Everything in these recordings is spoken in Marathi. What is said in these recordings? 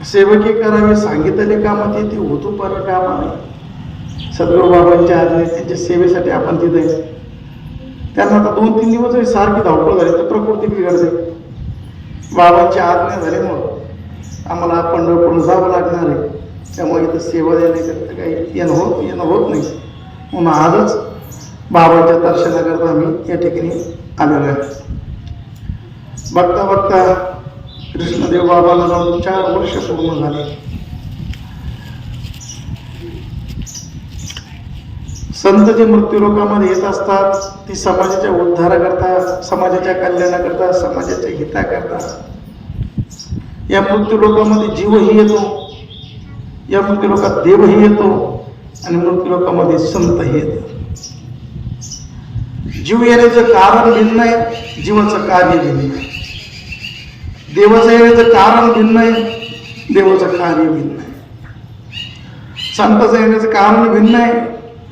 सेवकी करावी सांगितलेले कामं ते ती होतो पर काम नाही. सद्गुरू बाबांच्या आज्ञे त्यांच्या सेवेसाठी आपण तिथे त्यांना आता दोन तीन दिवस सारखी धावपळ झाली तर प्रकृती बिघडते. बाबांची आज्ञा झाल्यामुळं आम्हाला पंढरपूर जावं लागणार आहे. त्यामुळे इथं सेवा देण्याकरता काही येणं होत येणं होत नाही. म्हणून आजच बाबांच्या दर्शनाकरता आम्ही या ठिकाणी आलेलो आहे. बघता बघता कृष्णदेव बाबाला जाऊन चार वर्ष पूर्ण झाले. संत जे मृत्यूलोकामध्ये येत असतात ती समाजाच्या उद्धाराकरता समाजाच्या कल्याणाकरता समाजाच्या हिताकरता. या मृत्यूलोकामध्ये जीवही येतो या मृत्यूलोकात देवही येतो आणि मृत्यूलोकामध्ये संतही येतो. जीव येण्याचं कारण भिन्न आहे जीवाचं कार्य भिन्न आहे. देवसेवेचं कारण भिन्न आहे देवाचं कार्य भिन्न आहे. संत सेवेचं कारण भिन्न आहे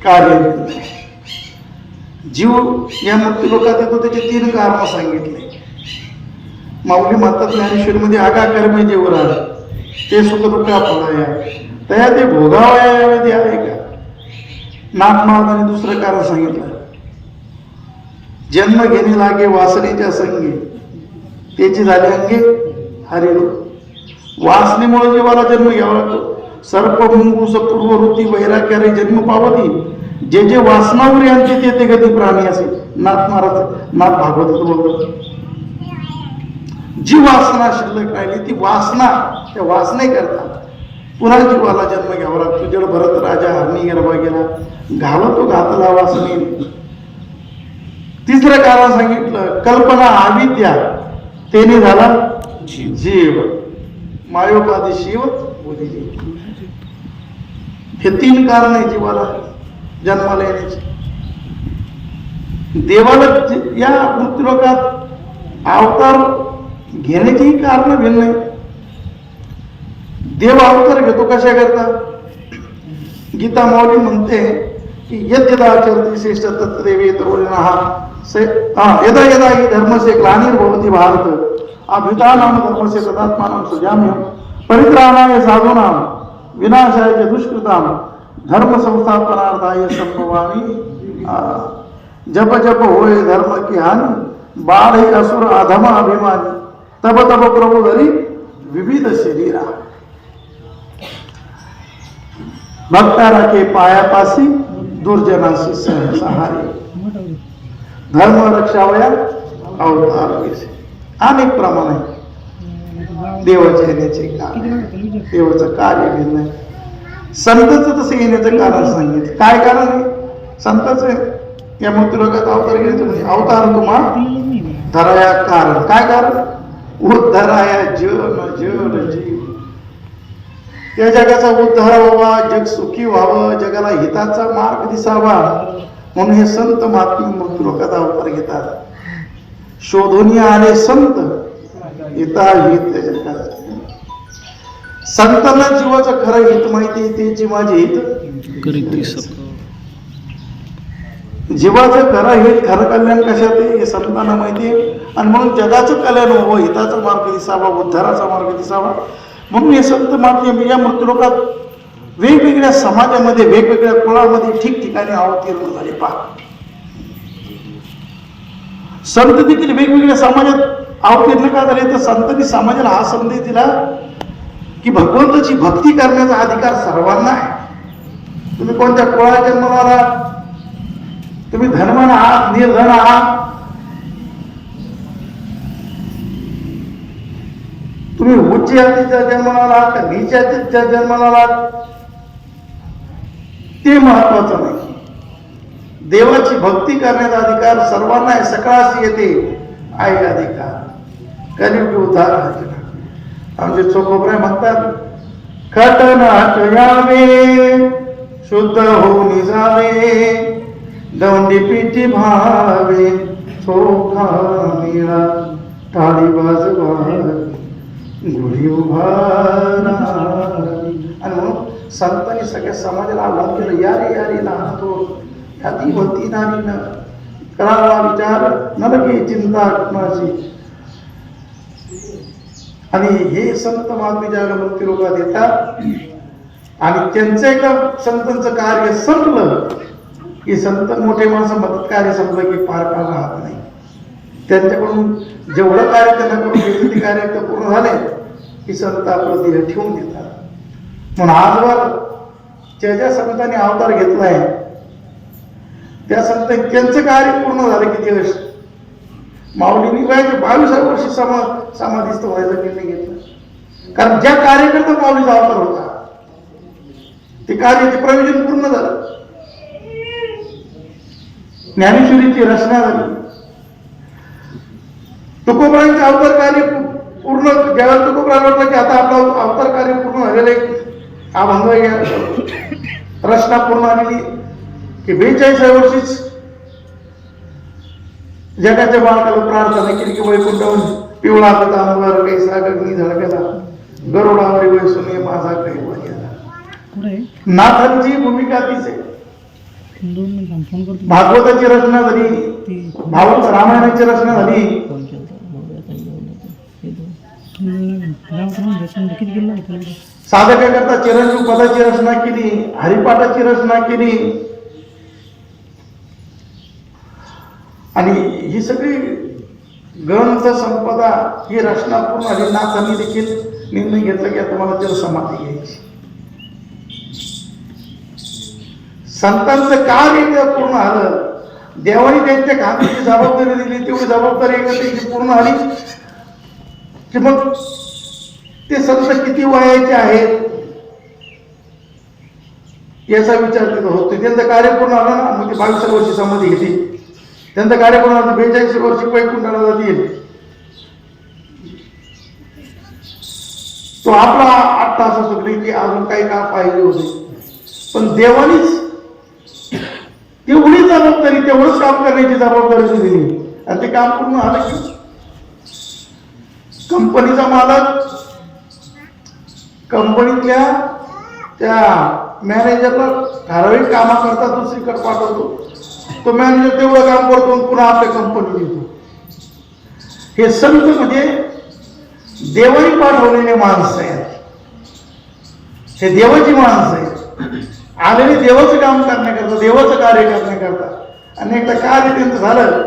कार्य भिन्न आहे. जीव या मृत्यूलोकात येतो त्याचे तीन कारण सांगितले. माऊली म्हणतात ज्ञानेश्वरीमध्ये आगा कर्मे जेवर आलं ते सुख दुःख फळाया तया ते भोगावया ते आहे का? नाथ आणि दुसरं कारण सांगितलं. जन्म घेणे लागे वासनेच्या संगी. त्याची झाली अंगे. हरे वासनेमुळे जीवाला जन्म घ्यावा लागतो. सर्प मुंगूस पूर्ववृत्ती वैराग्यारे जन्म पावती. जे जे वासनावर यांचे ते ते गती प्राणी असे. नाथ महाराज नाथ भागवत बोलतो जी वासना शिल्लक राहिली ती वासना त्या वासने करता पुन्हा जीवाला जन्म घ्यावा लागतो. जड भरत राजा हरणी गरबा गेला. घालतो घातला वासने तिसरं कारण सांगितलं कल्पना अविद्या तेने झाला जीव. मायोपादी शिव हे तीन कारण आहे जीवाला जन्माला येण्याची. देवाला या मृत्यूलोकात अवतार घेण्याचीही कारण भिन्न आहे देव अवतार घेतो कशा करता गीता माऊली म्हणते की यद्यदाचरती श्रेष्ठ तत्देवी तरुणा यदा यदा ही धर्म से ग्लानिर्भवती भारत अभिता नाम धर्म से तदात्मान सृजाम्य परित्राणाय साधूनाम विनाशाय च दुष्कृता धर्म संस्थापनार्थाय संभवानी जप जप हो धर्म की हानि बाढ़ असुर अधम अभिमानी। तब तब प्रभु हरि विविध शरीरा। भक्तारा के पाया पासी दुर्जना से सहारी धर्म रक्षावया अवतार अनेक प्रमाण आहे. देवाच्या येण्याचे कारण. देवाचं कार्य भिन्न आहे संतचं तसं येण्याचं कारण सांगितलं. काय कारण आहे? संताचं या मृत्युरोगात अवतार घेण्याचं म्हणजे अवतार तुम्हा? धराया कारण. काय कारण? उद्धराया जन जन जीव. या जगाचा उद्धार व्हावा जग सुखी व्हावं जगाला हिताचा मार्ग दिसावा. म्हणून हे संत महात्मे मृत्यूलोकात अवतार घेतात. शोधून आले संत हिता हित संतांना जीवाचं खरं हित माहिती ते जीवाचे हित. जीवाचं खरं हित खरं कल्याण कशात हे संतांना माहिती आहे. आणि म्हणून जगाचं कल्याण व्हावं हिताचा मार्ग दिसावा उद्धाराचा मार्ग दिसावा. म्हणून हे संत मार्ग या मृत्यूलोकात वेगवेगळ्या समाजामध्ये वेगवेगळ्या कुळामध्ये ठिकठिकाणी अवतीर्ण झाले. पहा. संत देखील वेगवेगळ्या समाजात अवतीर्ण का झाले तर संतनी समाजाला हा संदेश दिला की भगवंताची भक्ती करण्याचा अधिकार सर्वांना आहे. तुम्ही कोणत्या कुळा जन्माला आलात तुम्ही धर्मान आहात निर्धन आहात? तुम्ही उच्च जातीच्या जन्माला आलात का नीच जातीच्या जन्माला आलात ते महत्वाचं नाही. देवाची भक्ती करण्याचा अधिकार सर्वांना आहे सकळास येते आहे अधिकार. कलियुगी उद्धार आमचे चोखोबरे म्हणतात खटनाट यावे शुद्ध होऊन जावे दौंडी पिठी भावे चोखा निळा टाळी वाजवा गुढी उभारा आणि म्हणून संतांनी सगळ्या समाजाला आव्हान केलं या रे या रे लहान तो ह्याती होती नाही न करावा विचार न लगे चिंता कुणाची? आणि हे संत महात्मे ज्यावेळेला मृत्यूलोकात येतात आणि त्यांचं एका संतांचं कार्य संपलं की संत मोठे माणसं मदत कार्य संपलं की फार काळ राहत नाही. त्यांच्याकडून जेवढं कार्य त्यांना करून ते कार्य पूर्ण झाले. की संत आपलं देह ठेवून देतात. म्हणून आजवर ज्या ज्या संतांनी अवतार घेतलाय त्या संत त्यांचं कार्य पूर्ण झालं किती वर्ष? माऊलींनी वयाच्या बावीसाव्या वर्षी समा समाधीस्थ व्हायचा निर्णय घेतला. कारण ज्या कार्यकर्ता माऊलीचा अवतार होता ते कार्य ते प्रयोजन पूर्ण झालं. ज्ञानेश्वरीची रचना झाली. तुकोबरांचे अवतार कार्य पूर्ण ज्यावेळेला तुकोबरा वाटलं की आता आपलं अवतार कार्य पूर्ण झालेलं आहे अभंग या रचना पूर्ण आलेली की बेचाळीसाव्या वर्षीच जगाच्या बाळकाला प्रार्थना केली की वैकुंठाहून पिवळा अंबर काही सागरनी झळकेला. गरुडावरी वैसुने माझा काही नाथांची भूमिका तीच आहे. भागवताची रचना झाली. भागवत रामायणाची रचना झाली. किती साधकाकरता चिरंजीव पदाची रचना केली हरिपाठाची रचना केली. आणि ही सगळी ग्रंथ संपदा ही रचना पूर्ण झाली. नाथांनी देखील निर्णय घेतला की आता मला समाधी घ्यायची. संतांचं कार्य पूर्ण आलं देवाने त्यांच्या खात्याची जबाबदारी दिली तेवढी जबाबदारी एकत्र त्यांची पूर्ण आली की मग ते संत किती वयाचे आहेत? याचा विचार तिथं होतो त्यांचं कार्य पूर्ण आलं ना म्हणजे मग ते बावीस वर्षी समाधी घेतली. त्यांचं कार्य पूर्ण आलं बेचाळीस वर्षी वैकुंठाला जातील तो आपला आठ तास असू की अजून काही काम पाहिजे होते. पण देवानीच तेवढी जबाबदारी तेवढंच काम करण्याची जबाबदारी दिली आणि ते काम पूर्ण आलं की? कंपनीचा मालक कंपनीतल्या त्या मॅनेजरला ठराविक कामाकरता दुसरीकडे पाठवतो. तो मॅनेजर तेवढं काम करतो पुन्हा आपल्या कंपनीत येतो. हे संत म्हणजे देवानी पाठवलेले माणसं आहेत. हे देवाची माणसं आहेत. आलेले देवाचं काम करण्याकरता देवाचं कार्य करण्याकरता आणि एकदा कार्य त्यांचं झालं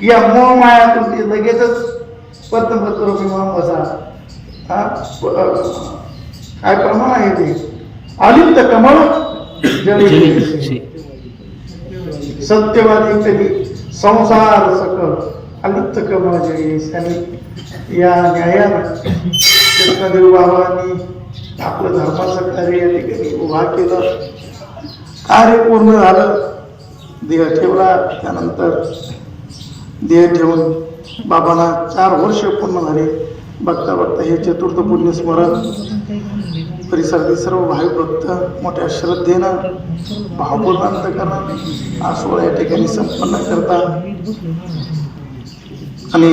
की या मोह मायातून ते लगेचच पद्मपत्र विमान बसा काय प्रमाण आहे ते? अलिप्त कमळ सत्यवादी कधी संसार सकल अलिप्त कमळ जळीस आणि या न्यायानं कृष्णदेव बाबांनी आपलं धर्माचं कार्य या ठिकाणी उभा केलं. कार्य पूर्ण झालं. देह ठेवला. त्यानंतर देह ठेवून बाबांना चार वर्ष पूर्ण झाले. बघता बघता हे चतुर्थ पुण्य स्मरण परिसरातील सर्व भावी भक्त मोठ्या श्रद्धेनं भावपूर्ण अंतकरणाने हा सोहळा या ठिकाणी संपन्न करता आणि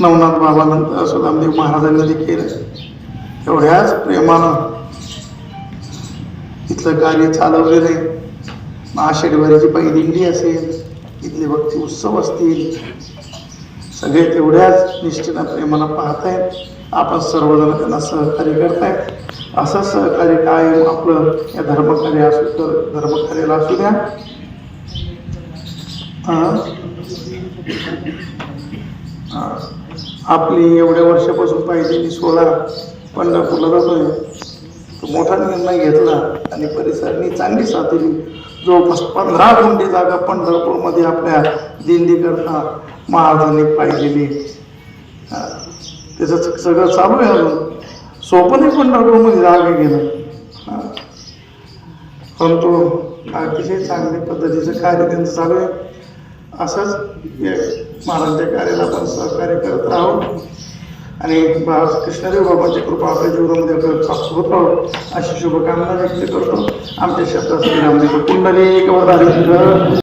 नवनाथ बाबानंतर सुदामदेव महाराजांनी देखील एवढ्याच प्रेमानं इथलं कार्य चालवलेलं आहे. महाशनिवारीची पहिली दिंडी असेल इथले भक्ती उत्सव असतील सगळे तेवढ्याच निष्ठेनं प्रेमानं पाहतायत. आपण सर्वजण त्यांना सहकार्य करतायत. असं सहकार्य कायम आपलं या धर्मकार्य असू तर धर्मकार्याला असू द्या. आपली एवढ्या वर्षापासून पाहिजेली सोळा पंढरपूरला जातोय. तो मोठा निर्णय घेतला आणि परिसरांनी चांगली साथ दिली जवळपास पंधरा गुंडी जागा पंढरपूरमध्ये आपल्या दिंडी करता महाराजांनी पाहिलेली. त्याचं सगळं चालू आहे अजून. सोपं नाही पंढरपूरमध्ये जागे गेलं. परंतु अतिशय चांगल्या पद्धतीचं कार्य त्यांचं चालू आहे. असंच महाराजांच्या कार्याला आपण सहकार्य करत राहू आणि बा कृष्णदेव बाबांची कृपा आपल्या जीवनामध्ये प्राप्त होत राहू अशी शुभकामना व्यक्त करतो. आमच्या शब्दात श्रीराम कुंडली वधारी